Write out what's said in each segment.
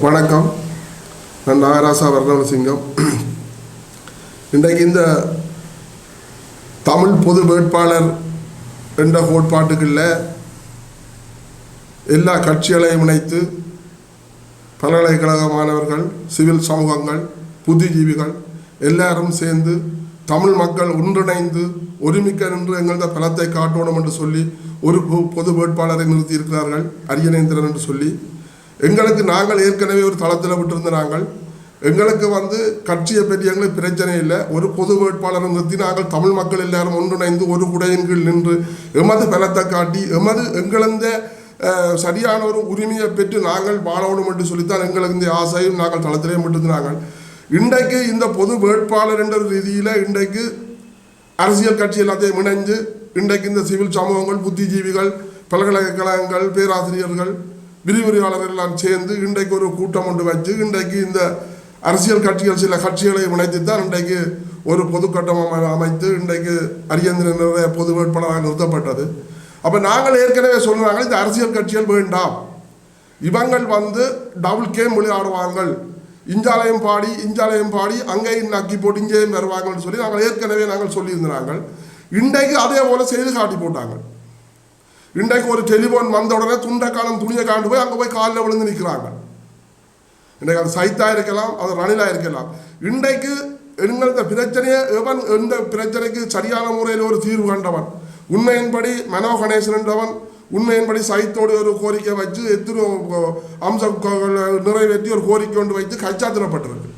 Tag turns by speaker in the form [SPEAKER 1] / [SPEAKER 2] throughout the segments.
[SPEAKER 1] வணக்கம். நான் நாகராசா வர்ணவசிங்கம் இன்றைக்கு இந்த தமிழ் பொது வேட்பாளர் என்ற கோட்பாட்டுகளில் எல்லா கட்சிகளையும் இணைத்து பல்கலைக்கழக மாணவர்கள் சிவில் சமூகங்கள் புத்திஜீவிகள் எல்லாரும் சேர்ந்து தமிழ் மக்கள் ஒன்றிணைந்து ஒருமிக்க நின்று எங்களது பலத்தை காட்டணும் என்று சொல்லி ஒரு பொ- பொது வேட்பாளரை நிறுத்தியிருக்கிறார்கள் அரியநேந்திரன் என்று சொல்லி. எங்களுக்கு நாங்கள் ஏற்கனவே ஒரு தளத்தில் விட்டிருந்த நாங்கள். எங்களுக்கு வந்து கட்சியை பற்றி எங்களுக்கு பிரச்சனை இல்லை. ஒரு பொது வேட்பாளர் நிறுத்தி நாங்கள் தமிழ் மக்கள் எல்லாரும் ஒன்றிணைந்து ஒரு குடையின் கீழ் நின்று எமது பலத்தை காட்டி எமது எங்களந்த சரியான ஒரு உரிமையை பெற்று நாங்கள் வாழணும் என்று சொல்லித்தான் எங்களுக்கு இந்த ஆசையும் நாங்கள் தளத்திலே விட்டிருந்தாங்க இன்றைக்கு இந்த பொது வேட்பாளர் என்ற ரீதியில் இன்றைக்கு அரசியல் கட்சி எல்லாத்தையும் இணைஞ்சு இன்றைக்கு இந்த சிவில் சமூகங்கள் புத்திஜீவிகள் பல்கலைக்கழகங்கள் பேராசிரியர்கள் விரிவுரையாளர் எல்லாம் சேர்ந்து இன்றைக்கு ஒரு கூட்டம் ஒன்று வச்சு இன்றைக்கு இந்த அரசியல் கட்சிகள் சில கட்சிகளை இணைத்து தான் இன்றைக்கு ஒரு பொதுக்கட்டம் அமை- அமைத்து இன்றைக்கு அரியந்திரனுடைய பொது வேட்பாளராக நிறுத்தப்பட்டது. அப்போ நாங்கள் ஏற்கனவே சொன்னாங்க இந்த அரசியல் கட்சிகள் வேண்டாம். இவங்கள் வந்து டபுள் கேம் விளையாடுவாங்க இஞ்சாலயம் பாடி இஞ்சாலயம் பாடி அங்கேயும் நக்கி போட்டு இங்கேயும் வருவாங்கன்னு சொல்லி நாங்கள் ஏற்கனவே நாங்கள் சொல்லியிருந்தாங்க இன்றைக்கு அதே போல செய்து காட்டி போட்டாங்க. இன்றைக்கு ஒரு டெலிஃபோன் வந்த உடனே துண்டைக்காலம் துணியை காண்டு போய் அங்கே போய் காலில் விழுந்து நிற்கிறாங்க இன்றைக்கு அது சைத்தாக இருக்கலாம் அது ரணிலாக இருக்கலாம். இன்றைக்கு எங்களது பிரச்சனையை எவன் எந்த பிரச்சனைக்கு சரியான முறையில் ஒரு தீர்வு கண்டவன்? உண்மையின்படி மனோ கணேசன் என்றவன் உண்மையின்படி சைத்தோடு ஒரு கோரிக்கை வச்சு எத்தனை அம்ச நிறைவேற்றி ஒரு கோரிக்கை கொண்டு வைத்து கச்சாத்திரப்பட்டிருக்கு.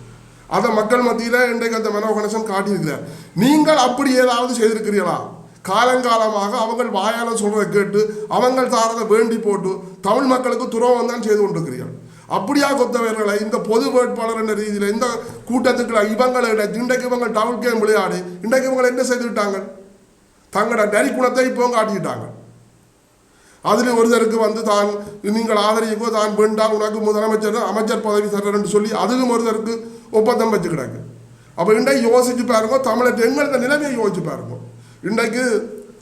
[SPEAKER 1] அதை மக்கள் மத்தியில் இன்றைக்கு அந்த மனோ கணேசன் காட்டியிருக்கிறார். நீங்கள் அப்படி ஏதாவது செய்திருக்கிறீர்களா? காலங்காலமாக அவங்கள் வாயால் சொல்கிறத கேட்டு அவங்கள் தாரதை வேண்டி போட்டு தமிழ் மக்களுக்கு துரோகம் தான் செய்து கொண்டிருக்கிறீர்கள். அப்படியா கொத்தவர்களை இந்த பொது வேட்பாளர் என்ற ரீதியில் இந்த கூட்டத்துக்குள்ள இவங்களை இன்றைக்கு இவங்க டவுன் கேம் விளையாடி இன்றைக்கு இவங்களை என்ன செய்துவிட்டாங்க? தங்களோட நரிக்குணத்தை இப்போ காட்டிக்கிட்டாங்க அதில் ஒருத்தருக்கு வந்து தான் நீங்கள் ஆதரிக்கோ தான் வேண்டாம் உனக்கு முதலமைச்சர் அமைச்சர் பதவி தர்றேன்னு சொல்லி அதுவும் ஒருத்தருக்கு ஒப்பந்தம் வச்சு கிடக்கு அப்போ இன்றைக்கு யோசிச்சு பாருங்க தமிழர் எங்களது நிலைமையை யோசிச்சு பாருங்க. இன்றைக்கு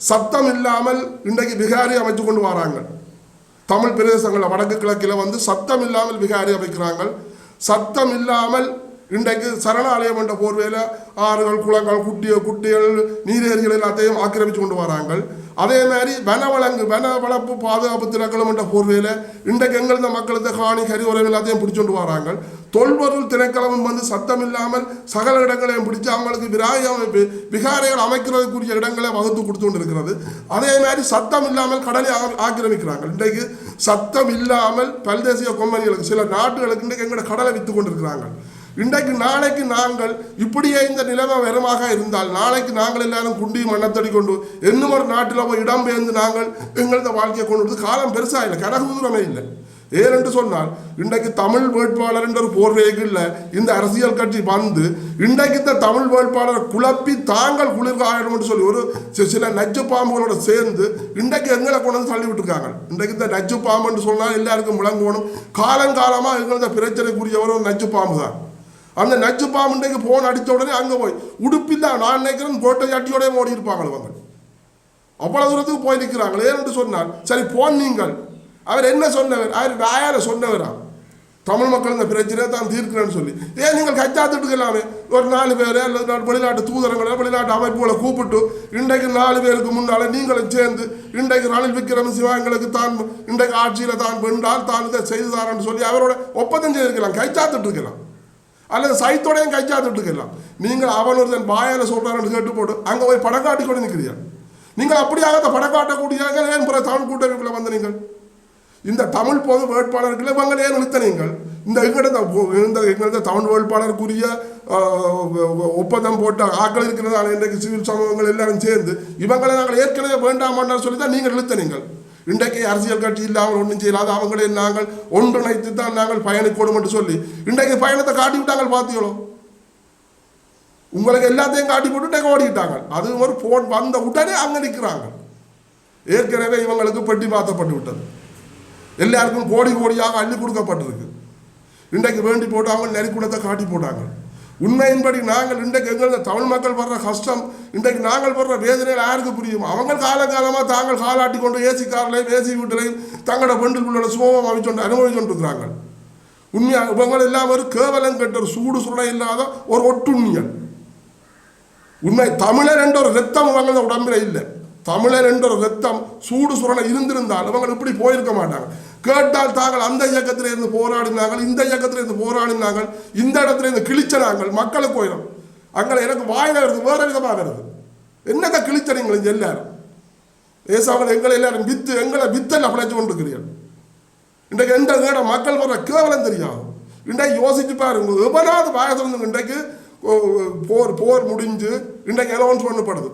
[SPEAKER 1] சத்தம் இல்லாமல் இன்றைக்கு விகாரி அமைத்து கொண்டு வராங்க. தமிழ் பிரதேசங்களில் வடக்கு கிழக்கில் வந்து சத்தம் இல்லாமல் விகாரி அமைக்கிறாங்க. சத்தம் இல்லாமல் இன்றைக்கு சரணாலயம் என்ற போர்வையில் ஆறுகள் குளங்கள் குட்டிய குட்டிகள் நீரேரிகள் எல்லாத்தையும் ஆக்கிரமித்து கொண்டு வராங்க. அதே மாதிரி வனவளங்கு வன வளர்ப்பு பாதுகாப்பு திணைக்களம் என்ற போர்வையில் இன்றைக்கு எங்களது மக்களது காணி உரம் எல்லாத்தையும் பிடிச்சு வராங்க. தொல்பொருள் திணைக்களமும் வந்து சத்தம் இல்லாமல் சகல இடங்களையும் பிடிச்சு அவங்களுக்கு விராய அமைப்பு விகாரைகள் அமைக்கிறதுக்குரிய இடங்களை வகுத்து கொடுத்து கொண்டு இருக்கிறது அதே மாதிரி சத்தம் இல்லாமல் கடலை ஆக்கிரமிக்கிறாங்க. இன்றைக்கு சத்தம் இல்லாமல் பல்தேசிய கொம்பனிகளுக்கு சில நாட்டுகளுக்கு இன்றைக்கு எங்களோட கடலை விற்று கொண்டிருக்கிறாங்க. இன்றைக்கு நாளைக்கு நாங்கள் இப்படியே இந்த நிலைமை வெறுமாக இருந்தால் நாளைக்கு நாங்கள் எல்லாரும் குண்டி மண்ணத்தடி கொண்டு இன்னும் ஒரு நாட்டில் போய் இடம்பெயர்ந்து நாங்கள் எங்களது வாழ்க்கையை கொண்டு வந்து காலம் பெருசாக இல்லை கனகு தூரமே இல்லை. ஏனென்று சொன்னால் இன்றைக்கு தமிழ் வேட்பாளர் என்ற ஒரு இல்லை இந்த அரசியல் கட்சி வந்து இன்றைக்கு இந்த தமிழ் வேட்பாளரை குழப்பி தாங்கள் குளிர்காயணும் என்று சொல்லி ஒரு சில நச்சு பாம்புகளோட சேர்ந்து இன்றைக்கு எங்களை கொண்டு வந்து தள்ளி விட்டுருக்காங்க. இன்றைக்கு இந்த நச்சு பாம்புன்னு சொன்னால் எல்லாருக்கும் விளங்கணும் காலங்காலமாக எங்களது பிரச்சனைக்குரியவர் ஒரு நச்சு பாம்பு தான் அந்த நச்சு பாம்பு இன்றைக்கு அடித்த உடனே அங்கே போய் உடுப்பில்லா நான் நினைக்கிறேன் கோட்டை சட்டியோடய ஓடி இருப்பாங்க அவங்க. அவ்வளோ தூரத்துக்கு போய் நிற்கிறாங்களே என்று சொன்னார். சரி போன் நீங்கள். அவர் என்ன சொன்னவர்? அவர் வாயால சொன்னவரா? தமிழ் மக்கள் இந்த பிரச்சனையை தான் தீர்க்கிறேன்னு சொல்லி. ஏன் நீங்கள் கச்சாத்துட்டுக்கலாமே. ஒரு நாலு பேர் அல்லது வெளிநாட்டு தூதரங்களை வெளிநாட்டு அமைப்புகளை கூப்பிட்டு இன்றைக்கு நாலு பேருக்கு முன்னால் நீங்களும் சேர்ந்து இன்றைக்கு ரணில் விக்ரமசிவா எங்களுக்கு தான் இன்றைக்கு ஆட்சியில் தான் வென்றால் தான் இதை செய்துதாரன்னு சொல்லி அவரோட ஒப்பந்தம் செய்திருக்கலாம். கைச்சாத்துட்டு இருக்கலாம் அல்லது சைத்தோடையும் கைச்சாத்துட்டு இருக்கலாம். நீங்கள் அவன் ஒருத்தன் வாயால் சொல்றாருன்னு கேட்டு போட்டு அங்கே போய் படம் காட்டி கொண்டு நிற்கிறீர்கள் நீங்கள் அப்படியாக அந்த படக்காட்டக்கூடிய ஏன் பிற தமிழ் கூட்டமைப்பில் வந்து நீங்கள்? இந்த தமிழ் பொது வேட்பாளர்களை இவங்க ஏன் நிறுத்த நீங்கள்? இந்த எங்கள்ட இந்த எங்களது தமிழ் வேட்பாளருக்குரிய ஒப்பந்தம் போட்ட ஆக்கள் இருக்கிறதால இன்றைக்கு சிவில் சமூகங்கள் எல்லாரும் சேர்ந்து இவங்களை நாங்கள் ஏற்கனவே வேண்டாமான்னு சொல்லி தான் நீங்கள் இழுத்த நீங்கள். இன்றைக்கு அரசியல் கட்சி இல்லாமல் ஒன்றும் செய்யலாத அவங்களே நாங்கள் ஒன்றிணைத்து தான் நாங்கள் பயணிக்கோடும் என்று சொல்லி இன்றைக்கு பயணத்தை காட்டி விட்டாங்க பார்த்தீங்களோ உங்களுக்கு எல்லாத்தையும் காட்டி போட்டு ஓடிக்கிட்டாங்க. அது ஒரு போன் வந்த உடனே அங்கே நிற்கிறாங்க ஏற்கனவே இவங்களுக்கு பெட்டி மாற்றப்பட்டு விட்டது. எல்லாருக்கும் கோடி கோடியாக அள்ளி கொடுக்கப்பட்டிருக்கு. இன்றைக்கு வேண்டி போட்டு அவங்க நெறிக்குடத்தை காட்டி போட்டாங்க. உண்மையின்படி நாங்கள் இன்றைக்கு எங்களது தமிழ் மக்கள் படுற கஷ்டம் இன்றைக்கு நாங்கள் படுற வேதனையில் யாருக்கு புரியும்? அவங்க காலகாலமாக தாங்கள் காலாட்டி கொண்டு ஏசி காரிலையும் ஏசி வீட்டிலையும் தங்களோட பெண்டுக்குள்ள சுகமாக அமைச்சொண்டு அனுபவிச்சுட்டு இருக்கிறாங்க உண்மையாக இவங்க எல்லாம் ஒரு கேவலம் கெட்ட ஒரு சூடு சுடை இல்லாத ஒரு ஒட்டுண்ணியல். உண்மை தமிழர் என்ற ஒரு ரத்தம் இவங்க உடம்புல இல்லை. தமிழர் என்ற ஒரு ரத்தம் சூடு சுரணை இருந்திருந்தால் இவங்க இப்படி போயிருக்க மாட்டாங்க. கேட்டால் தாங்கள் அந்த இயக்கத்தில் இருந்து போராடினாங்கள் இந்த இயக்கத்தில் இருந்து போராடினாங்கள் இந்த இடத்துல இருந்து கிழிச்சனாங்கள் மக்களுக்கு போயிடும் அங்கே எனக்கு வாயில வருது வேற விதமாக வருது என்னங்க கிழிச்சனீங்க எல்லாரும்? ஏசாமல் எங்களை எல்லாரும் வித்து எங்களை வித்தல் பிழைச்சு கொண்டிருக்கிறீர்கள். இன்றைக்கு எந்த நேரம் மக்கள் வர கேவலம் தெரியாது. இன்றைக்கு யோசிச்சு பாருங்க எவனாவது வாய திறந்து இன்றைக்கு போர் போர் முடிஞ்சு இன்றைக்கு அலோன்ஸ் பண்ணப்படுது.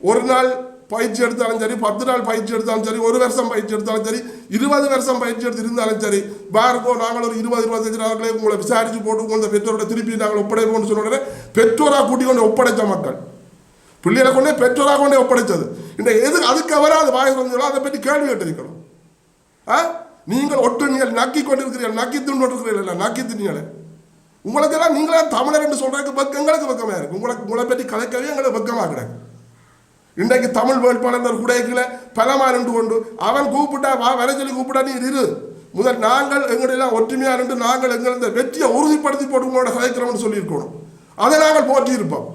[SPEAKER 1] ஒரு நாள் பயிற்சி எடுத்தாலும் சரி பத்து நாள் பயிற்சி எடுத்தாலும் சரி ஒரு வருஷம் பயிற்சி எடுத்தாலும் சரி இருபது வருஷம் பயிற்சி எடுத்து இருந்தாலும் சரி பாருக்கோ நாங்கள் ஒரு இருபது இருபத்தஞ்சு நாட்களே உங்களை விசாரிச்சு போட்டு உங்களை பெற்றோரோட திருப்பி நாங்கள் ஒப்படைப்போம்னு சொன்ன உடனே பெற்றோராக கூட்டி கொண்டு ஒப்படைத்த மக்கள். பிள்ளைகளை கொண்டே பெற்றோராக கொண்டே ஒப்படைச்சது இந்த எது அதுக்கு அவராது வாய் வந்ததோ அதை பற்றி கேள்வி கேட்டிருக்கணும். ஆ? நீங்கள் ஒட்டு நீங்கள் நக்கி கொண்டிருக்கிறீர்கள் நக்கி துண்டு கொண்டிருக்கிறீர்கள் நக்கி தின்னீங்களே உங்களுக்கெல்லாம் நீங்களே தமிழர் என்று சொல்றதுக்கு பக்கம் எங்களுக்கு பக்கமாக இருக்கு. உங்களுக்கு உங்களை பற்றி கலைக்கவே எங்களுக்கு பக்கமாக கிடக்கு. இன்றைக்கு தமிழ் வேட்பாளர் குடைக்குள்ள பலமா நின்று கொண்டு அவன் கூப்பிட்டா வா வர சொல்லி கூப்பிட்டா நீ இரு. முதல் நாங்கள் எங்களெல்லாம் ஒற்றுமையா நின்று நாங்கள் எங்கள் இந்த வெற்றியை உறுதிப்படுத்தி போட்டு உங்களோட கலைக்கிறோம்னு சொல்லியிருக்கணும். அதை நாங்கள் போற்றியிருப்போம்.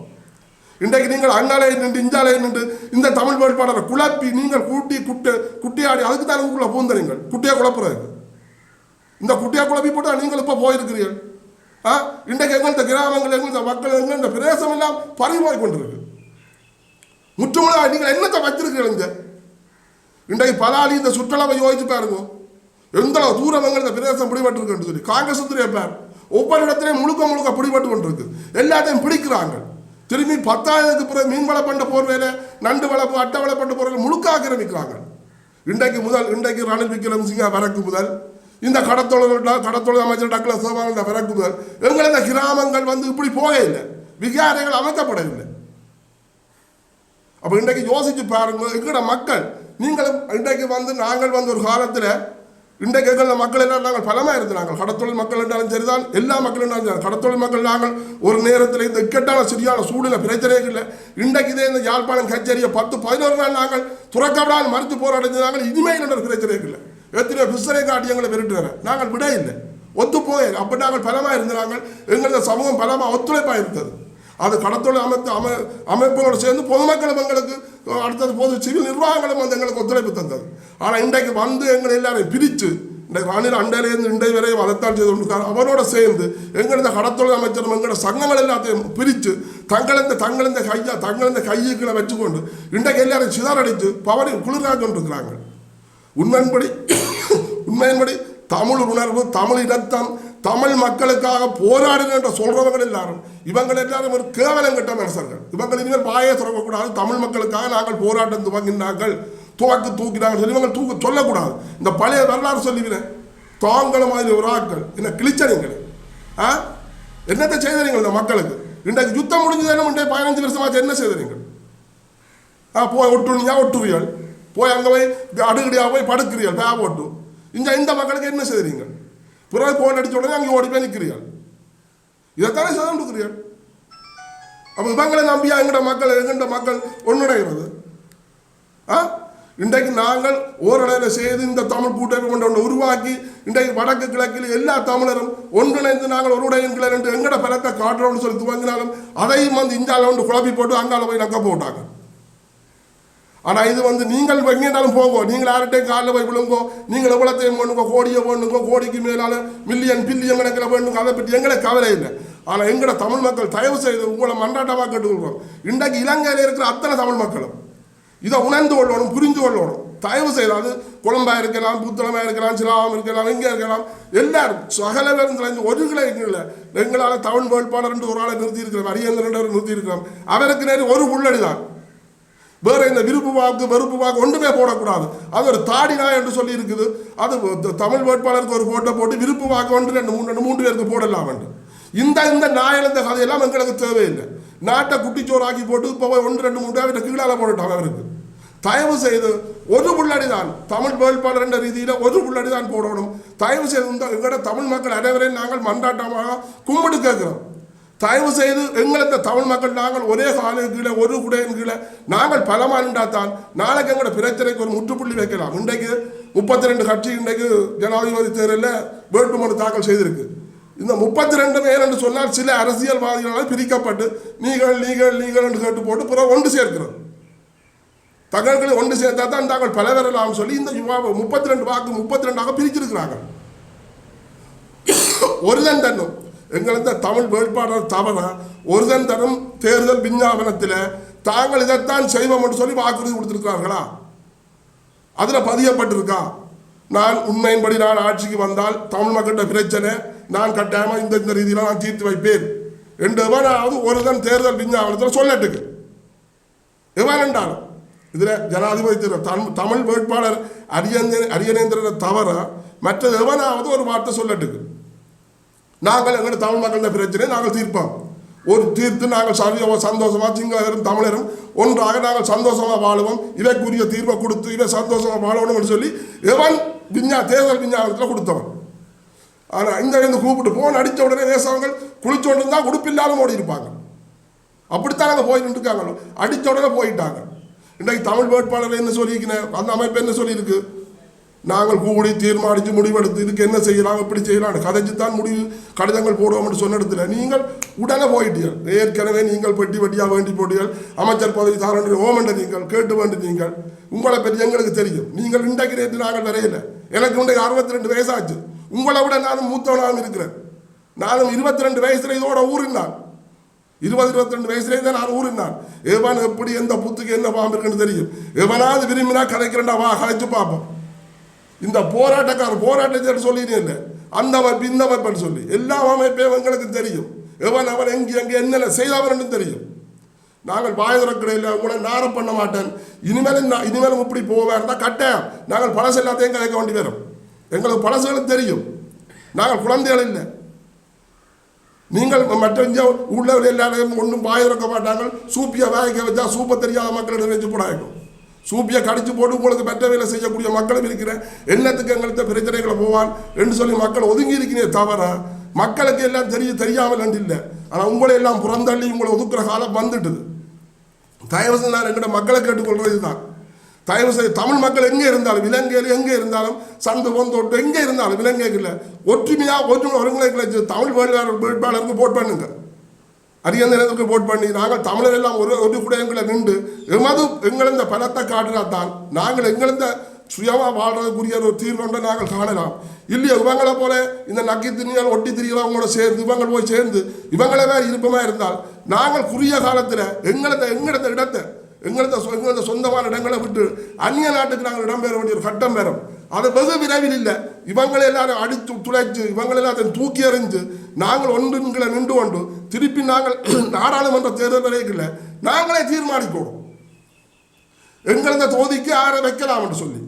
[SPEAKER 1] இன்றைக்கு நீங்கள் அண்ணாலே நின்று இஞ்சாலே நின்று இந்த தமிழ் வேட்பாளரை குழப்பி நீங்கள் கூட்டி குட்டை குட்டியாடி அதுக்கு தான் உங்களை பூந்தறீங்கள் குட்டியை குழப்புறதுக்கு இந்த குட்டியை குழப்பி போட்டால் நீங்கள் இப்போ போயிருக்கிறீர்கள். ஆ? இன்றைக்கு எங்கள் இந்த கிராமங்கள் எங்கள் இந்த மக்கள் எங்கள் இந்த பிரதேசம் எல்லாம் பறிமாறி கொண்டிருக்கு. முற்றுமுழுதாக நீங்கள் என்னத்தை வச்சிருக்கிறீங்க இன்றைக்கு பலாலி இந்த சுற்றளவை யோசிச்சு பாருங்க. எந்த தூரமங்கள் இந்த பிரதேசம் பிடிபட்டிருக்குன்னு சொல்லி. காங்கிரஸ் பேர் ஒவ்வொரு இடத்துலையும் முழுக்க முழுக்க பிடிபட்டு கொண்டிருக்கு. எல்லாத்தையும் பிடிக்கிறாங்க. திரும்பி பத்தாயிரத்துக்கு பிறகு மீன் வள பண்ண போர் நண்டு வளப்பு அட்டை வள பண்ண போர் முழுக்க ஆக்கிரமிக்கிறாங்க. இன்றைக்கு முதல் இன்றைக்கு ரணில் விக்ரமசிங்க வரக்கு முதல். இந்த கடத்தொழில் கடத்தொழில் அமைச்சர் டக்ளஸ் சோமானந்த வரக்கு முதல். எங்களை இந்த கிராமங்கள் வந்து இப்படி போகவே இல்லை. விகாரைகள் அமைக்கப்படவில்லை. அப்போ இன்றைக்கு யோசிச்சு பாருங்க எங்கட மக்கள் நீங்களும் இன்றைக்கு வந்து நாங்கள் வந்து ஒரு காலத்தில் இன்றைக்கு எங்கள் மக்கள் எல்லாம் நாங்கள் பலமாக இருந்தாங்க கடத்தொழில் மக்கள் என்றாலும் சரிதான் எல்லா மக்களும் இருந்தாலும் சரி. கடத்தொழில் மக்கள் நாங்கள் ஒரு நேரத்தில் இந்த இக்கட்டான சரியான சூழ்நிலை பிரச்சனையே இல்லை. இன்றைக்கு இதே இந்த யாழ்ப்பாணம் கச்சேரியை பத்து பதினோரு நாள் நாங்கள் துறக்கப்படாமல் மறுத்து போராடிஞ்சு நாங்கள் இனிமேல் என்ற பிரச்சனை பிரச்சனையே இல்லை. எத்தனையோ பிஸ்தரை காட்டி எங்களை விரட்டுறாங்க நாங்கள் விட இல்லை. ஒத்து போய் அப்போ நாங்கள் பலமாக இருந்தாங்க எங்களது சமூகம் பலமாக ஒத்துழைப்பாக இருந்தது. அது கடத்தொழில் அமைத்து அமை அமைப்புகளோடு சேர்ந்து பொதுமக்களும் எங்களுக்கு அடுத்தது பொது சிவில் நிர்வாகங்களும் வந்து எங்களுக்கு ஒத்துழைப்பு தந்தது. ஆனால் இன்றைக்கு வந்து எங்களை எல்லாரையும் பிரித்து இன்றைக்கு ராணியில் அண்டையிலேருந்து இண்டை வரையும் அதைத்தான் செய்து கொண்டிருக்கார் அவரோட சேர்ந்து எங்கள் கடத்தொழில் அமைச்சரும் எங்களோட சங்கங்கள் எல்லாத்தையும் பிரித்து தங்களந்த தங்களந்த கையா தங்களந்த கையுக்களை வச்சுக்கொண்டு இன்றைக்கு எல்லாரையும் சிதறடித்து பவரை குளிராக கொண்டிருக்கிறாங்க. உண்மையின்படி உண்மையின்படி தமிழ் உணர்வு தமிழ் இனத்தம் தமிழ் மக்களுக்காக போராடுங்க என்று சொல்றவங்க எல்லாரும் இவங்கள் எல்லாரும் ஒரு கேவலம் கெட்ட மனுஷர்கள். இவங்க இனிமேல் வாயை திறக்கக்கூடாது. தமிழ் மக்களுக்காக நாங்கள் போராட்டம் துவங்கினார்கள். துவக்கு தூக்கினாங்க சொல்லி இவங்க தூக்க சொல்லக்கூடாது. இந்த பழைய வரலாறு சொல்லிவினேன் தாங்கள மாதிரி ஒரு ஆட்கள். என்ன கிழிச்சனீங்களே ஆ? என்னத்தை செய்தீங்க இந்த மக்களுக்கு? இன்றைக்கு யுத்தம் முடிஞ்சது என்ன பதினஞ்சு வருஷமாச்சு என்ன செய்தீங்க ஆ போய் ஒட்டுனியா ஒட்டுவியல். போய் அங்கே போய் அடுக்கடியாக போய் படுக்கிறீர்கள் பே போட்டு இந்த இந்த மக்களுக்கு என்ன செய்கிறீங்க பிறகு போன் அடிச்ச உடனே அங்கே ஓடி போய் நிற்கிறீர்கள் இதைத்தானே சதம் கொடுக்குறீர்கள் அப்போ இவங்களை நம்பியா எங்கட மக்கள் எங்கட மக்கள் ஒன்றுடைகிறது ஆ? இன்றைக்கு நாங்கள் ஓரளவில் செய்து இந்த தமிழ் கூட்டமைப்பு கொண்டு ஒன்று உருவாக்கி இன்றைக்கு வடக்கு கிழக்கில் எல்லா தமிழரும் ஒன்றிணைந்து நாங்கள் ஒரு உடையன்களை ரெண்டு எங்கட பலத்தை காட்டுறோம்னு சொல்லி துவங்கினாலும் அதையும் வந்து இந்தியாவில் ஒன்று குழப்பி போட்டு அங்கால போய் நக்க போட்டாங்க ஆனால் இது வந்து நீங்கள் எங்கேனாலும் போங்கோ. நீங்கள் யார்கிட்டையும் காலில் போய் விழுங்கோ. நீங்கள் எவ்வளோத்தையும் வேணுங்கோ கோடியை வேணுங்கோ கோடிக்கு மேலால மில்லியன் பில்லியன் கணக்கில் வேணுங்க அதை பற்றி எங்களை கவலை இல்லை. ஆனால் எங்களோட தமிழ் மக்கள் தயவு செய்து உங்களை மன்றாட்டமாக கேட்டுக்கொள்வோம். இன்றைக்கு இலங்கையில் இருக்கிற அத்தனை தமிழ் மக்களும் இதை உணர்ந்து கொள்ளணும் புரிந்து கொள்ளணும். தயவு செய்தாது குழம்பாக குழம்பா இருக்கலாம் புத்தளமா இருக்கலாம் சிலாமம் இருக்கலாம் இங்கே இருக்கலாம். எல்லாரும் சகல கலைஞ்சு ஒருங்களை இல்லை எங்களால் தமிழ் வேட்பாளர் என்று ஒரு ஆளை நிறுத்தி இருக்கிறோம் அரியந்திரன் நிறுத்தி இருக்கிறோம் அவருக்கு நேரம் ஒரு உள்ளடி தான். வேற இந்த விருப்பு வாக்கு வெறுப்பு வாக்கு ஒன்றுமே போடக்கூடாது. அது ஒரு தாடி நாய் என்று சொல்லி இருக்குது அது தமிழ் வேட்பாளருக்கு ஒரு போட்டோ போட்டு விருப்பு வாக்கு ஒன்று ரெண்டு மூணு ரெண்டு மூன்று பேருக்கு போடலாம் என்று. இந்த இந்த நாயில் இந்த கதையெல்லாம் எங்களுக்கு தேவையில்லை. நாட்டை குட்டிச்சோறாக்கி போட்டு இப்போ ஒன்று ரெண்டு மூணு பேர் கீழால போட்டுட்டாங்க அவருக்கு. தயவு செய்து ஒரு புள்ளடி தான் தமிழ் வேட்பாளர் என்ற ரீதியில் ஒரு புள்ளடி தான் போடணும். தயவு செய்து இந்த எங்களோட தமிழ் மக்கள் அனைவரையும் நாங்கள் மன்றாட்டமாக கும்பிடு கேட்கிறோம். தயவு செய்து எங்களுக்கு தமிழ் மக்கள் நாங்கள் ஒரே காலுக்கு கீழே ஒரு குடையின் கீழே நாங்கள் பலமாண்டாத்தான் நாளைக்கு எங்களோட பிரச்சனைக்கு ஒரு முற்றுப்புள்ளி வைக்கலாம். இன்றைக்கு முப்பத்தி ரெண்டு கட்சி இன்றைக்கு ஜனாதிபதி தேர்தலில் வேட்புமனு தாக்கல் செய்திருக்கு. இந்த முப்பத்தி ரெண்டு பேர் என்று சொன்னால் சில அரசியல்வாதிகளால் பிரிக்கப்பட்டு நீங்கள் நீங்கள் நீங்கள் என்று கேட்டு போட்டு பிறகு ஒன்று சேர்க்கிறோம். தகவல்களை ஒன்று சேர்த்தா தான் தாங்கள் பல பெறலாம் சொல்லி இந்த யுவாவை முப்பத்தி ரெண்டு வாக்கு முப்பத்தி ரெண்டாக பிரிச்சிருக்கிறார்கள். ஒரு தன் தன்னும் எங்களுக்கு தமிழ் வேட்பாளர் தவறா. ஒருதன் தரும் தேர்தல் விஞ்ஞாபனத்தில் தாங்கள் இதைத்தான் செய்வோம் என்று சொல்லி வாக்குறுதி கொடுத்துருக்கிறார்களா? அதில் பதியப்பட்டிருக்கா? நான் உண்மையின்படி நான் ஆட்சிக்கு வந்தால் தமிழ் மக்கள்கிட்ட பிரச்சனை. நான் கட்டாயமாக இந்த இந்த ரீதியில் நான் தீர்த்து வைப்பேன். என்று எவனாவது ஒருதன் தேர்தல் விஞ்ஞாபனத்தில் சொல்லட்டுக்கு. எவன் என்றாலும் இதில் ஜனாதிபதி திரு தம் தமிழ் வேட்பாளர் அரியந்த அரியநேந்திரனை தவிர மற்ற எவனாவது ஒரு வார்த்தை சொல்லட்டுக்கு. நாங்கள் எங்கள் தமிழ் மக்களின் பிரச்சனை நாங்கள் தீர்ப்போம். ஒரு தீர்த்து நாங்கள் சரிய சந்தோஷமாக சிங்களரும் தமிழரும் ஒன்றாக நாங்கள் சந்தோஷமாக வாழுவோம். இவைக்குரிய தீர்வை கொடுத்து இவை சந்தோஷமாக வாழணும்னு சொல்லி எவன் விஞ்ஞா தேர்தல் விஞ்ஞானத்தில் கொடுத்தவன். ஆனால் இந்த இருந்து கூப்பிட்டு போன் அடித்த உடனே பேசவங்க குளிச்சோண்டு இருந்தால் உடுப்பில்லாமல் ஓடி இருப்பாங்க அப்படித்தான் அங்கே போய் இருக்காங்க அடித்த உடனே போயிட்டாங்க. இன்றைக்கு தமிழ் வேட்பாளர் என்ன சொல்லியிருக்கிறேன் அந்த அமைப்பு என்ன சொல்லியிருக்கு? நாங்கள் கூடி தீர்மானித்து முடிவெடுத்து இதுக்கு என்ன செய்யலாம் எப்படி செய்யலாம் கதைச்சு தான் முடிவு கடிதங்கள் போடுவோம்னு சொன்ன இடத்துல நீங்கள் உடனே போயிட்டீர்கள். ஏற்கனவே நீங்கள் பெட்டி வெட்டியாக வேண்டி போட்டீர்கள். அமைச்சர் பதவி தாரண்டு ஓமண்ட நீங்கள் கேட்டு வேண்டு நீங்கள். உங்களை பற்றி எங்களுக்கு தெரியும். நீங்கள் இன்றைக்கு ரேட்டு நாங்கள் வரையில. எனக்கு இன்றைக்கு அறுபத்தி ரெண்டு வயசாச்சு. உங்களை விட நானும் மூத்தவனாக இருக்கிறேன். நானும் இருபத்தி ரெண்டு வயசுல இதோட ஊறினான். இருபது இருபத்தி ரெண்டு வயசுலேயே தான் நான் ஊறினான். எவன் எப்படி எந்த புத்துக்கு என்ன பாம்பு இருக்குன்னு தெரியும். எவனாவது விரும்பினா கலைக்கிறேன்டா வா கதைச்சு பார்ப்போம். இந்த போராட்டக்காரர் போராட்டத்தை சொல்லினே இல்லை. அந்த அமைப்பு இந்த அமைப்புன்னு சொல்லி. எல்லா அமைப்பையும் எங்களுக்கு தெரியும். எவன் அவன் எங்கே எங்கே என்னென்ன செய்தவன் தெரியும். நாங்கள் வாய் திறக்கடையில் உங்களை நாரம் பண்ண மாட்டேன். இனிமேலும் நான் இனிமேலும் இப்படி போவேன் தான் கட்டாயம். நாங்கள் பழசு எல்லாத்தையும் கலைக்க வேண்டி வரும். எங்களுக்கு பழசுகளும் தெரியும். நாங்கள் குழந்தைகள் இல்லை. நீங்கள் மற்ற இங்கே உள்ள ஒன்றும் வாய் திறக்க மாட்டாங்க சூப்பியை வாய்க்க வச்சா சூப்பை தெரியாத மக்களிடம் வச்சு போடாயிருக்கும் சூப்பியை கடிச்சு போட்டு உங்களுக்கு பெற்ற வேலை செய்யக்கூடிய மக்களும் இருக்கிறேன். என்னத்துக்கு எங்களுக்கு பிரச்சனைகளை போவான் என்று சொல்லி மக்கள் ஒதுங்கி இருக்கிறே தவிர மக்களுக்கு எல்லாம் தெரிய தெரியாமல் என்று இல்லை. ஆனால் உங்களை எல்லாம் புறந்தள்ளி உங்களை ஒதுக்குற காலம் வந்துட்டுது. தயவு செஞ்சு நான் எங்கிட்ட மக்களை கேட்டுக்கொள்வது தான் தயவு செய்து தமிழ் மக்கள் எங்கே இருந்தாலும் இலங்கையில் எங்கே இருந்தாலும் சந்து பொந்தோட்டு எங்கே இருந்தாலும் இலங்கையில் ஒற்றுமையாக ஒற்றுமை ஒருங்கிணைக்கலை தமிழ் வேட்பாளருக்கு போட் பண்ணுங்கள் அரியந்த நேரத்துக்கு போட் பண்ணி நாங்கள் தமிழர் எல்லாம் ஒரு ஒரு கூட எங்களை நின்று எமது எங்களந்த பலத்தை காட்டினா தான் நாங்கள் எங்களந்த சுயமாக வாழ்றதுக்குரிய ஒரு தீர்வு நாங்கள் காணலாம். இல்லையா? இவங்களை போல இந்த நக்கி திணியால் ஒட்டி திரியவங்களோட சேர்ந்து இவங்க போய் சேர்ந்து இவங்களே வேறு இருப்பமாக இருந்தால் நாங்கள் குறுகிய காலத்தில் எங்களது எங்களது இடத்தை எங்களது சொ- எங்களது சொந்தமான இடங்களை விட்டு அந்நிய நாட்டுக்கு நாங்கள் இடம்பெற வேண்டிய ஒரு கட்டம் பெறும் அது வெகு விரைவில் இல்லை. இவங்களை எல்லாரும் அடித்து துளைச்சு இவங்களை எல்லாத்தையும் தூக்கி எறிஞ்சு நாங்கள் ஒன்றுங்களை நின்று கொண்டு திருப்பி நாங்கள் நாடாளுமன்ற தேர்தல் வரைக்கும் நாங்களே தீர்மானிக்கணும். எங்களது தொகுதிக்கு ஆரை வைக்கலாம்னு சொல்லி.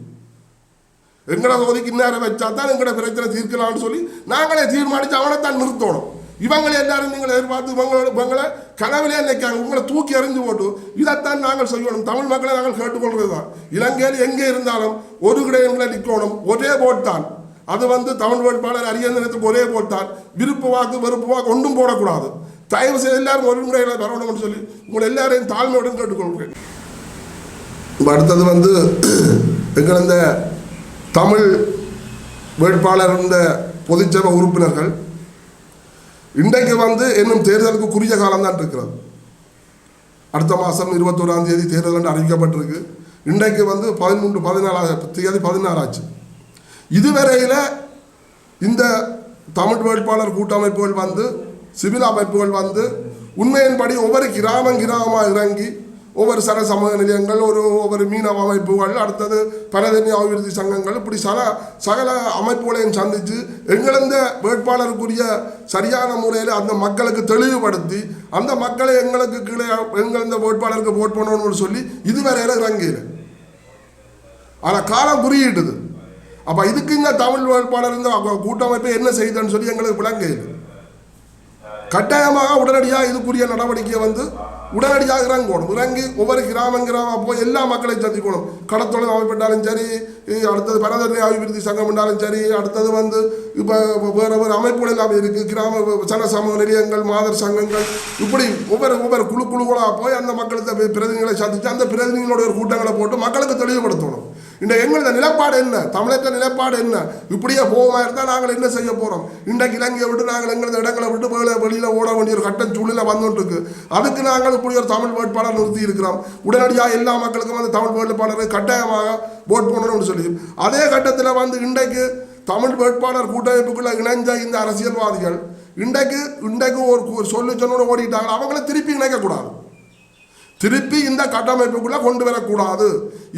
[SPEAKER 1] எங்களோட தொகுதிக்கு இன்னாரை வச்சா தான் எங்கட பிரச்சனை தீர்க்கலாம்னு சொல்லி நாங்களே தீர்மானித்து அவனை தான் நிறுத்தணும். இவங்களை எல்லாரும் நீங்கள் எதிர்பார்த்து இவங்களோட இவங்களை கனவிலே நினைக்காங்க உங்களை தூக்கி எறிஞ்சு போட்டு இதைத்தான் நாங்கள் செய்யணும். தமிழ் மக்களை நாங்கள் கேட்டுக்கொள்வது தான் இலங்கையில் எங்கே இருந்தாலும் ஒரு கிடையங்களை நிற்கணும். ஒரே போட் தான். அது வந்து தமிழ் வேட்பாளர் அரியந்தனத்துக்கு ஒரே போட் தான். விருப்ப வாக்கு வெறுப்பு வாக்கு ஒன்றும் போடக்கூடாது. தயவு செய்து எல்லாரும் ஒரு முறையில் வரணும்னு சொல்லி உங்களை எல்லாரையும் தாழ்மையுடன் கேட்டுக்கொள்கிறேன். அடுத்தது வந்து எங்கள் இந்த தமிழ் வேட்பாளர் இந்த பொதுச்சபை உறுப்பினர்கள் இன்றைக்கு வந்து இன்னும் தேர்தலுக்கு குறுகிய காலம்தான் இருக்கிறது. அடுத்த மாதம் இருபத்தோராம் தேதி தேர்தல் என்று அறிவிக்கப்பட்டிருக்கு. இன்றைக்கு வந்து பதிமூன்று பதினாலு தேதி பதினாறாச்சு இதுவரையில் இந்த தமிழ் வேட்பாளர் கூட்டமைப்புகள் வந்து சிவில் அமைப்புகள் வந்து உண்மையின்படி ஒவ்வொரு கிராமம் கிராமமாக இறங்கி ஒவ்வொரு சர சமூக நிலையங்கள் ஒரு ஒவ்வொரு மீனவ அமைப்புகள் அடுத்தது பரதனி அபிவிருத்தி சங்கங்கள் இப்படி சல சகல அமைப்புகளையும் சந்தித்து எங்களந்த வேட்பாளருக்குரிய சரியான முறையில் அந்த மக்களுக்கு தெளிவுபடுத்தி அந்த மக்களை எங்களுக்கு கீழே எங்களந்த வேட்பாளருக்கு ஓட் பண்ணணும்னு சொல்லி இதுவரையில் இறங்கியில ஆனால் காலம் குறியிட்டுது அப்போ இதுக்கு இந்த தமிழ் வேட்பாளர் இந்த கூட்டமைப்பு என்ன செய்தன்னு சொல்லி எங்களுக்கு விளங்குது கட்டாயமாக உடனடியாக இதுக்குரிய நடவடிக்கையை வந்து உடனடியாக இறங்கணும் இறங்கி ஒவ்வொரு கிராமம் கிராமம் போய் எல்லா மக்களையும் சந்திக்கணும். கடத்தொழில் அமைப்பட்டாலும் சரி அடுத்தது பரதனை அபிவிருத்தி சங்கம் என்றாலும் சரி அடுத்தது வந்து இப்போ வேறு வேறு அமைப்புகள் இருக்குது கிராம சன சமூக நிலையங்கள் மாதர் சங்கங்கள் இப்படி ஒவ்வொரு ஒவ்வொரு குழு குழுக்களாக போய் அந்த மக்களுக்கு பிரதிநிதிகளை சந்தித்து அந்த பிரதிநிதிகளோட ஒரு கூட்டங்களை போட்டு மக்களுக்கு தெளிவுபடுத்தணும். இன்றைக்கு எங்களது நிலப்பாடு என்ன? தமிழற்ற நிலப்பாடு என்ன? இப்படியே போகமா இருந்தால் நாங்கள் என்ன செய்ய போகிறோம் இன்றைக்கு இலங்கையை விட்டு நாங்கள் எங்களது இடங்களை விட்டு வெளியில் வெளியில் ஓட வேண்டிய ஒரு கட்ட சூழ்நிலை வந்துட்டு இருக்கு. அதுக்கு நாங்கள் இப்படி ஒரு தமிழ் வேட்பாளர் நிறுத்தி இருக்கிறோம். உடனடியாக எல்லா மக்களுக்கும் வந்து தமிழ் வேட்பாளரை கட்டாயமாக ஓட் போடணும்னு சொல்லி அதே கட்டத்தில் வந்து இன்றைக்கு தமிழ் வேட்பாளர் கூட்டமைப்புக்குள்ள இணைஞ்ச இந்த அரசியல்வாதிகள் இன்றைக்கு இன்றைக்கு ஒரு சொல்லு சொன்னோட ஓடிட்டாங்க. அவங்கள திருப்பி இணைக்கக்கூடாது திருப்பி இந்த கட்டமைப்புக்குள்ள கொண்டு வரக்கூடாது.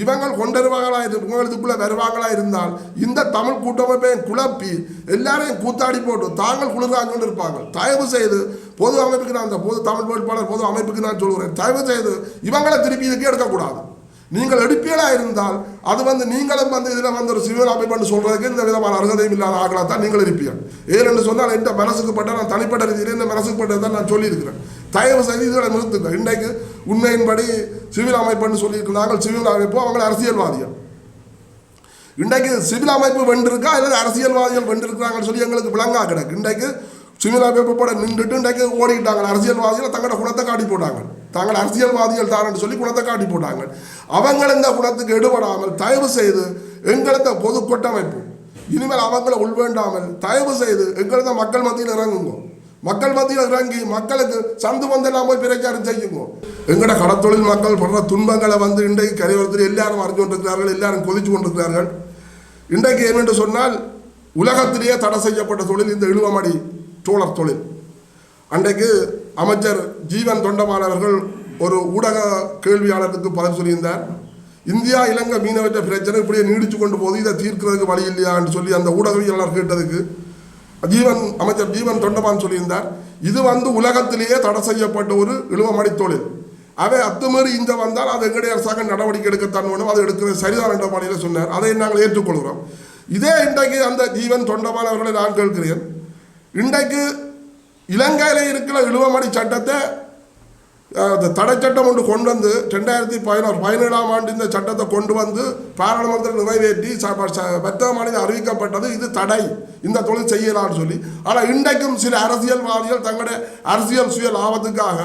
[SPEAKER 1] இவங்கள் கொண்டுருவாங்களா இவங்களுக்குள்ளே வருவாங்களா இருந்தால் இந்த தமிழ் கூட்டமைப்பையும் குழப்பி எல்லாரையும் கூத்தாடி போட்டு தாங்கள் குளிர்காஞ்சு கொண்டு இருப்பாங்க தயவு செய்து பொது அமைப்புக்கு நான் அந்த பொது தமிழ் வேட்பாளர் பொது அமைப்புக்கு நான் சொல்கிறேன் தயவு செய்து இவங்களை திருப்பி இதுக்கு எடுக்கக்கூடாது. நீங்கள் எடுப்பீலாக இருந்தால் அது வந்து நீங்களும் வந்து இதில் வந்து ஒரு சிவில் அமைப்புன்னு சொல்கிறதுக்கு இந்த விதமான அருகதையும் இல்லாத ஆகலாம் தான் நீங்கள் இருப்பீர்கள். என்று சொன்னால் எந்த மனசுக்கு பட்ட நான் தனிப்பட்ட ரீதியில் இந்த மனசுக்கு பட்டதை தான் நான் சொல்லியிருக்கிறேன். தயவு செய்து இதில் நிறுத்துங்க இன்றைக்கு உண்மையின்படி சிவில் அமைப்புன்னு சொல்லியிருக்கிறாங்க நாங்கள் சிவில் அமைப்பு அவங்கள அரசியல்வாதிகள். இன்றைக்கு சிவில் அமைப்பு வென்றிருக்கா? இல்லை அரசியல்வாதிகள் வென்றிருக்கிறாங்கன்னு சொல்லி எங்களுக்கு விளங்கா கிடக்கு. இன்றைக்கு சிவில் அமைப்பு போட நின்றுட்டு இன்றைக்கு ஓடிட்டாங்க அரசியல்வாதிகள் தங்களோட குணத்தை காட்டி போட்டாங்க. தாங்கள் அரசியல்வாதிகள் தாரன்னு சொல்லி குணத்தை காட்டி போட்டாங்க. அவங்க இந்த குணத்துக்கு எடுபடாமல் தயவு செய்து எங்களுத்த பொது கூட்டமைப்பு இனிமேல் அவங்கள உள்வேண்டாமல் தயவு செய்து எங்களுத்த மக்கள் மத்தியில் இறங்குங்க. மக்கள் மத்தியில் இறங்கி மக்களுக்கு சந்து வந்தெல்லாம் போய் பிரச்சாரம் செய்யுங்க. எங்கட கடத்தொழில் மக்கள் படுற துன்பங்களை வந்து இன்றைக்கு கரையோரத்தில் எல்லாரும் அறிஞ்சு கொண்டிருக்கிறார்கள் எல்லாரும் கொதிச்சு கொண்டிருக்கிறார்கள். இன்றைக்கு என்னென்று சொன்னால் உலகத்திலேயே தடை செய்யப்பட்ட தொழில் இந்த இழுவமடி தோழர் தொழில். அன்றைக்கு அமைச்சர் ஜீவன் தொண்டமான் அவர்கள் ஒரு ஊடக கேள்வியாளருக்கு பதில் சொல்லியிருந்தார். இந்தியா இலங்கை மீனவற்ற பிரச்சனை இப்படியே நீடிச்சு கொண்டு போது இதை தீர்க்கிறதுக்கு வழி இல்லையான்னு சொல்லி அந்த ஊடகவியலாளர் கேட்டதுக்கு ஜீவன் அமைச்சர் ஜீவன் தொண்டமான் சொல்லியிருந்தார். இது வந்து உலகத்திலேயே தடை செய்யப்பட்ட ஒரு இழுவமடி தொழில். அவை அத்துமீறி இந்த வந்தால் அது எங்களுடைய அரசாங்கம் நடவடிக்கை எடுக்கத்தான் வேணும். அது எடுக்கிறது சரிதான் என்ற பாணியில் சொன்னார். அதை நாங்கள் ஏற்றுக்கொள்கிறோம். இதே இன்றைக்கு அந்த ஜீவன் தொண்டமான் அவர்களை நான் கேட்கிறேன். இன்றைக்கு இலங்கையில் இருக்கிற இழுவமடி சட்டத்தை இந்த தடை சட்டம் ஒன்று கொண்டு வந்து ரெண்டாயிரத்தி பதினோரு பதினேழாம் ஆண்டு இந்த சட்டத்தை கொண்டு வந்து பாராளுமன்றத்தில் நிறைவேற்றி ச- ச- மற்ற மாநிலம் அறிவிக்கப்பட்டது இது தடை. இந்த தொழில் செய்யலாம்னு சொல்லி. ஆனால் இன்றைக்கும் சில அரசியல்வாதிகள் தங்களுடைய அரசியல் சுய லாபத்துக்காக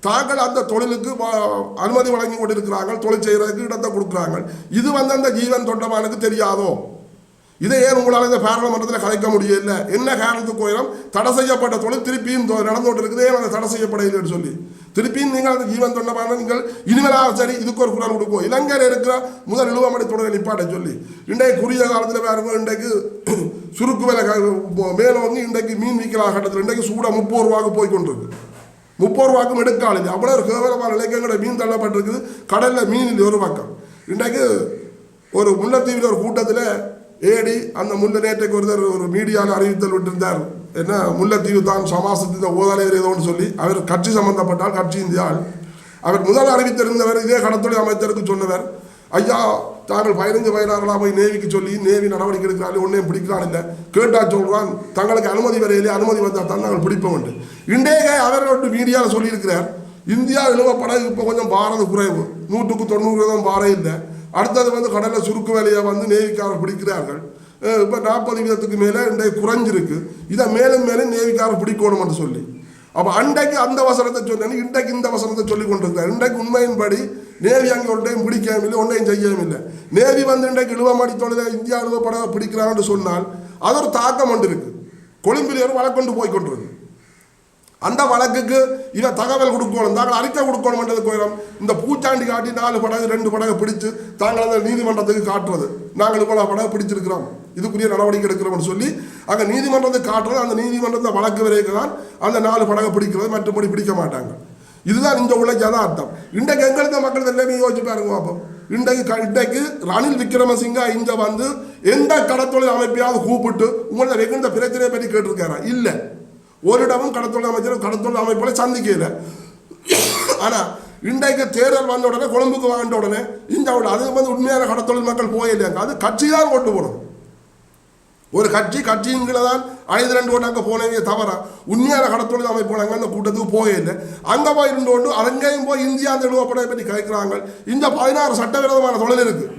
[SPEAKER 1] தாங்கள் அந்த தொழிலுக்கு அனுமதி வழங்கி கொண்டிருக்கிறாங்க தொழில் செய்கிறதுக்கு இடத்தை கொடுக்குறாங்க இது வந்து அந்த ஜீவன் தொண்டமானுக்கு தெரியாதோ? இதை ஏன் உங்களால் இந்த பாராளுமன்றத்தில் கலைக்க முடியல? என்ன காரணத்துக்கு கோயிலும்? தடை செய்யப்பட்ட தொழில் திருப்பியும் நடந்து கொண்டு இருக்குது ஏன் அதை தடை செய்யப்படலைன்னு சொல்லி. திருப்பியும் நீங்கள் அந்த ஜீவன் தொண்டமான நீங்கள் இனிமேலாக சரி இதுக்கு ஒரு குரல் கொடுப்போம். இலங்கையில் இருக்கிற முதல் இழுவமடை தொடரை நிப்பாட்ட சொல்லி. இன்றைக்கு குறுகிய காலத்தில் பாருங்க இன்றைக்கு சுருக்கு விலை மேலோங்கி இன்றைக்கு மீன் விற்கலாம் கட்டத்தில் இன்றைக்கு சூடாக முப்பது ரூபாய்க்கு போய் கொண்டிருக்கு. முப்பது ரூபாய்க்கும் எடுக்காது இல்லை அவ்வளோ ஒரு கேவலமான நிலைக்கு மீன் தள்ளப்பட்டிருக்குது. கடலில் மீன் இல்லை ஒரு பக்கம். இன்றைக்கு ஒரு முல்லைத்தீவில் ஒரு கூட்டத்தில் ஏடி அந்த முல்லை நேற்றைக்கு ஒருத்தர் ஒரு மீடியாவில் அறிவித்தல் விட்டிருந்தார். என்ன முல்லைத்தீவு தான் சமாசத்தின் ஓதலைவர் ஏதோன்னு சொல்லி அவர் கட்சி சம்பந்தப்பட்டால் கட்சி இந்தியால். அவர் முதல் அறிவித்திருந்தவர் இதே கடத்தொழில் அமைச்சருக்கு சொன்னவர். ஐயா தாங்கள் பதினஞ்சு பதினாறுலாம் போய் நேவிக்கு சொல்லி நேவி நடவடிக்கை எடுக்கிறாரு ஒன்றையும் பிடிக்கிறான் இல்லை. கேட்டா சொல்கிறான் தங்களுக்கு அனுமதி வரையிலே அனுமதி வந்தால் தான் நாங்கள் பிடிப்போம் உண்டு இன்றைய அவர் மீடியாவில் சொல்லியிருக்கிறார். இந்தியா இழுவப்பட இப்போ கொஞ்சம் பாரத குறைவு. நூற்றுக்கு தொண்ணூறு தான் பாறை இல்லை. அடுத்தது வந்து கடலில் சுருக்கு வேலையை வந்து நேவிக்காரர் பிடிக்கிறார்கள். இப்போ நாற்பது வீதத்துக்கு மேலே இன்றைக்கு குறைஞ்சிருக்கு. இதை மேலும் மேலும் நேவிக்காரர் பிடிக்கணும்னு சொல்லி. அப்போ அன்றைக்கு அந்த வசனத்தை சொன்னேன் இன்றைக்கு இந்த வசனத்தை சொல்லி கொண்டிருக்கிறார். இன்றைக்கு உண்மையின்படி நேவி அங்கே ஒன்றையும் பிடிக்கவும் இல்லை ஒன்றையும் செய்யவும் இல்லை நேவி வந்து இன்றைக்கு இழுவமாடி தொழிலை இந்தியா இழுவப்பட பிடிக்கிறாங்கன்னு சொன்னால் அது ஒரு தாக்கம் ஒன்று இருக்குது கொழும்பில் ஒரு வழக்கொண்டு போய் கொண்டிருக்கு. அந்த வழக்குக்கு இதை தகவல் கொடுக்கணும் தாங்கள் அறிக்கை கொடுக்கணும்ன்றது கோயிலும். இந்த பூச்சாண்டி காட்டி நாலு படகு ரெண்டு படகு பிடிச்சு தாங்கள் அந்த நீதிமன்றத்துக்கு காட்டுறது. நாங்கள் இவ்வளோ படகு பிடிச்சிருக்கிறோம். இதுக்குரிய நடவடிக்கை எடுக்கிறோம்னு சொல்லி அங்கே நீதிமன்றத்துக்கு காட்டுறது அந்த நீதிமன்றத்தை வழக்கு வரைக்கும் தான் அந்த நாலு படகு பிடிக்கிறது மற்றபடி பிடிக்க மாட்டாங்க. இதுதான் இந்த உள்ள யதார்த்தம். இன்றைக்கு எங்களுக்கு மக்கள் எல்லாமே யோசிச்சு பாருங்க பார்ப்போம் இன்றைக்கு இன்றைக்கு ரணில் விக்ரமசிங்கா இங்கே வந்து எந்த கடத்தொழில் அமைப்பையாவது கூப்பிட்டு உங்களோட வெகுந்த பிரச்சனையை பற்றி கேட்டிருக்காரா? இல்லை. ஒரு இடமும் கடத்தொழில் அமைச்சரும் கடத்தொழில் அமைப்புகளை சந்திக்கல. ஆனால் இன்றைக்கு தேர்தல் வந்த உடனே கொழும்புக்கு வாங்கிட்ட உடனே இந்த அதுக்கு அது வந்து உண்மையான கடத்தொழில் மக்கள் போயில்லைங்க அது கட்சி தான் கொண்டு போகணும் ஒரு கட்சி கட்சியின் கீழே தான் ஐந்து ரெண்டு ஓட்டு அங்கே போனவங்க தவிர உண்மையான கடத்தொழில் அமைப்பு அங்கே அந்த கூட்டத்துக்கு போகவே இல்லை. அங்கே போய் இருந்து கொண்டு அங்கேயும் போய் இந்தியா அந்த நிறுவப்படை பற்றி கேட்குறாங்க. இந்த பதினாறு சட்டவிரோதமான தொழில் இருக்குது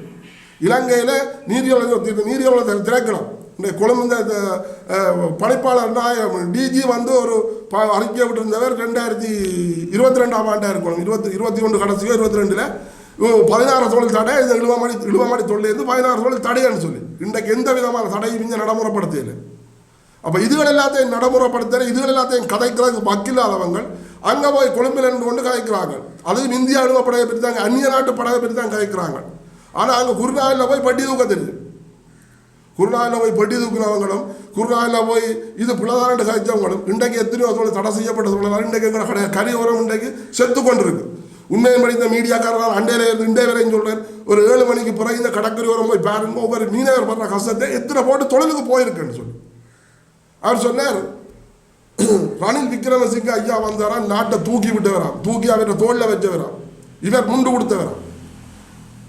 [SPEAKER 1] இலங்கையில் நீதியவள நீதியவள திறக்கணும். இந்த கொழும்பு இந்த இந்த, படைப்பாளர் டிஜி வந்து ஒரு ப- அறிக்கை விட்டிருந்தவர் ரெண்டாயிரத்தி இருபத்தி ரெண்டாம் ஆண்டாக இருக்கணும். இருபத்தி இருபத்தி ஒன்று கடைசியோ இருபத்தி ரெண்டில் பதினாறு தொழில் தடை இந்த இழுவமாடி இழுவமாடி தொழிலேருந்து பதினாறு தொழில் தடைன்னு சொல்லி. இன்றைக்கு எந்த விதமான தடையும் இங்கே நடைமுறைப்படுத்தல அப்போ இதுகள் எல்லாத்தையும் நடைமுறைப்படுத்துகிற இதுகள் எல்லாத்தையும் கதைக்கிறதுக்கு வக்கில்லாதவங்க அங்கே போய் கொழும்பில் நின்று கொண்டு கதைக்கிறாங்க அதுவும் இந்தியா அழுவ படையை பற்றி தாங்க அந்நிய நாட்டு படையை பற்றி தான் கதைக்கிறாங்க. ஆனால் அங்கே குருநாயில் போய் பட்டி தூக்க தெரியுது குருநாயில் போய் பட்டி தூக்கினவங்களும் குருநாயில் போய் இது பிள்ளைதாரண்டு கதைச்சவங்களும் இன்றைக்கு எத்தனையோ தொழில் தடை செய்யப்பட்ட தொழிலாளர் இன்றைக்கு எங்களை கடை கறி உரம் இன்றைக்கு செத்து கொண்டிருக்கு. உண்மையை இந்த மீடியாக்காரர்கள் அண்டையில இருந்து இண்டே வரையும் சொல்றேன் ஒரு ஏழு மணிக்கு பிறகு இந்த கடற்கரை உரம் போய் பாருங்க ஒவ்வொரு மீனவர் படுற கஷ்டத்தை எத்தனை போட்டு தொழிலுக்கு போயிருக்குன்னு சொல்லி. அவர் சொன்னார் ரணில் விக்ரமசிங்க ஐயா வந்தாரா நாட்டை தூக்கி விட்டவராம் தூக்கி அவரை தோளில் வச்சவராம் இவர் முண்டு கொடுத்தவராம்.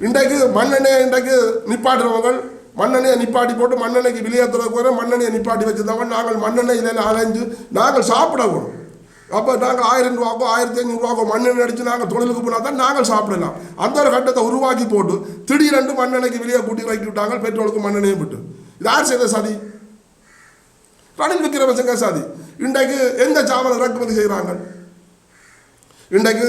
[SPEAKER 1] இன்றைக்கு மண்ணெண்ணெய் இன்றைக்கு நிப்பாட்டுறவங்க மண்ணெண்ணையை நிப்பாட்டி போட்டு மண்ணெண்ணைக்கு வெளியேற்றுறதுக்கு வர மண்ணெண்ணெயை நிப்பாட்டி வச்சுருந்தவன் நாங்கள் மண்ணெண்ணெயில் அலைஞ்சு நாங்கள் சாப்பிடவோம் அப்போ நாங்கள் ஆயிரம் ரூபாக்கோ ஆயிரத்தி ஐநூறுரூவாக்கோ மண்ணெண்ணெய் அடித்து நாங்கள் தொழிலுக்கு போனால் தான் நாங்கள் சாப்பிடலாம். அந்த ஒரு கட்டத்தை உருவாக்கி போட்டு திடீரென்று மண்ணெண்ணைக்கு வெளியே கூட்டி வைக்கி விட்டாங்க பெட்ரோலுக்கு மண்ணெண்ணையும் விட்டு. இது யார் செய்த சதி? ரணில் விக்ரமசிங்க சாதி. இன்றைக்கு எந்த சாமான் இறக்குமதி செய்கிறாங்க இன்றைக்கு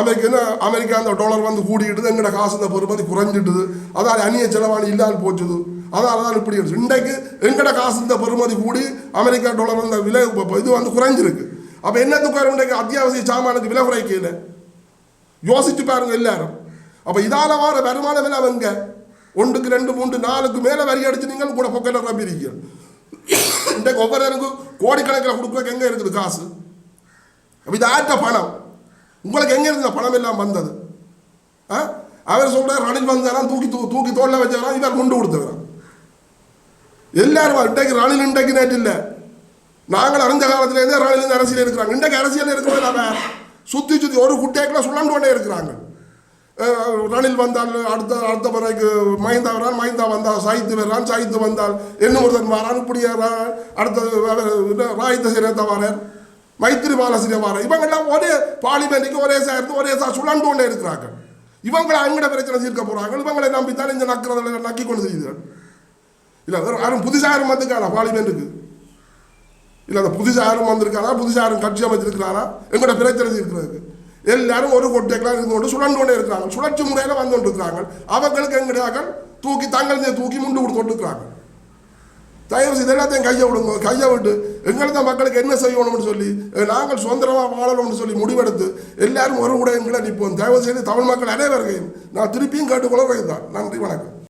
[SPEAKER 1] அமெரிக்கன்னு அமெரிக்கா அந்த டாலர் வந்து கூடிக்கிட்டு எங்கட காசு இந்த பொறுமதி குறைஞ்சிட்டுது. அதால் அந்நிய செலவாணி இல்லாமல் போச்சுது. அதனால தான் இப்படி இன்றைக்கு எங்கட காசு இந்த பெறுமதி கூடி அமெரிக்கா டாலர் அந்த விலை இது வந்து குறைஞ்சிருக்கு. அப்போ என்னத்துக்கு வரும் இன்றைக்கு அத்தியாவசிய சாமானுக்கு விலை குறைக்கல யோசிச்சு பாருங்க எல்லாரும். அப்போ இதால வர வருமானம் எல்லாம் அவங்க ஒன்றுக்கு ரெண்டு மூன்று நாலுக்கு மேலே வரி அடிச்சு நீங்கள் கூட பொக்கெட்டில் ரப்பிருக்கீங்க இன்றைக்கு ஒவ்வொருவருக்கும் கோடிக்கணக்கில் கொடுக்குறதுக்கு எங்கே இருக்குது காசு? அப்போ இது ஆட்ட பணம். உங்களுக்கு எங்கே இருந்த பணம் எல்லாம் வந்தது? ஆ? அவர் சொல்கிறார் ரணில் வந்தாராம் தூக்கி தூ தூக்கி தோல்ல வச்சாராம் இவர் முண்டு கொடுத்தவராம். எல்லாரும் இன்றைக்கு ரணில் இன்றைக்கு நேற்று இல்லை. நாங்கள் அறிஞ்ச காலத்திலேருந்தே ரணில் இருந்து அரசியல் இருக்கிறாங்க. இன்றைக்கு அரசியல் இருக்கிறது அவன் சுற்றி சுற்றி ஒரு குட்டைக்குள்ள சுழண்டு கொண்டே இருக்கிறாங்க. ரணில் வந்தால் அடுத்த அடுத்த பிறகு மைந்தா வரான் மைந்தா வந்தால் சாய்த்து வர்றான் சாய்த்து வந்தால் என்ன ஒருத்தன் வரான் இப்படி அடுத்தது ராய்த்த சிரத்தை வரார். மைத்திரி பாலசிரிய இவங்கெல்லாம் ஒரே பார்லிமெண்ட்டுக்கு ஒரே சேர்ந்து ஒரே சார் சுழண்டு கொண்டே இருக்கிறாங்க இவங்களை அங்கட பிரச்சனை தீர்க்க போறாங்க இவங்களை நம்பித்தான் இந்த நக்கிறதில் நக்கி கொண்டு செய்யுது இல்லை யாரும் புதுசாக யாரும் வந்துக்காரா பார்லிமெண்ட்டுக்கு இல்லை அந்த புதுசாக யாரும் வந்திருக்காரா புதுசாக யாரும் கட்சி அமைச்சிருக்கிறாரா எங்களோட பிரச்சனை இருக்கிறதுக்கு எல்லாரும் ஒரு கொட்டைக்கெல்லாம் இருந்து கொண்டு சுழண்டு கொண்டே இருக்கிறாங்க சுழற்சி முறையில் வந்து கொண்டு இருக்கிறாங்க அவங்களுக்கு எங்கடையாக தூக்கி தங்கள் தூக்கி முண்டு கொடுத்து கொண்டிருக்கிறாங்க தயவு செய்து எல்லாத்தையும் கையை விடுங்க கையை விட்டு எங்களுக்கு மக்களுக்கு என்ன செய்யணும்னு சொல்லி நாங்கள் சுதந்திரமாக வாழணும்னு சொல்லி முடிவெடுத்து எல்லாரும் ஒரு உடையங்களை நிற்போம். தயவு செய்து தமிழ் மக்கள் அனைவரையும் நான் திருப்பியும் கேட்டுக்கொள்ள தான் நன்றி வணக்கம்.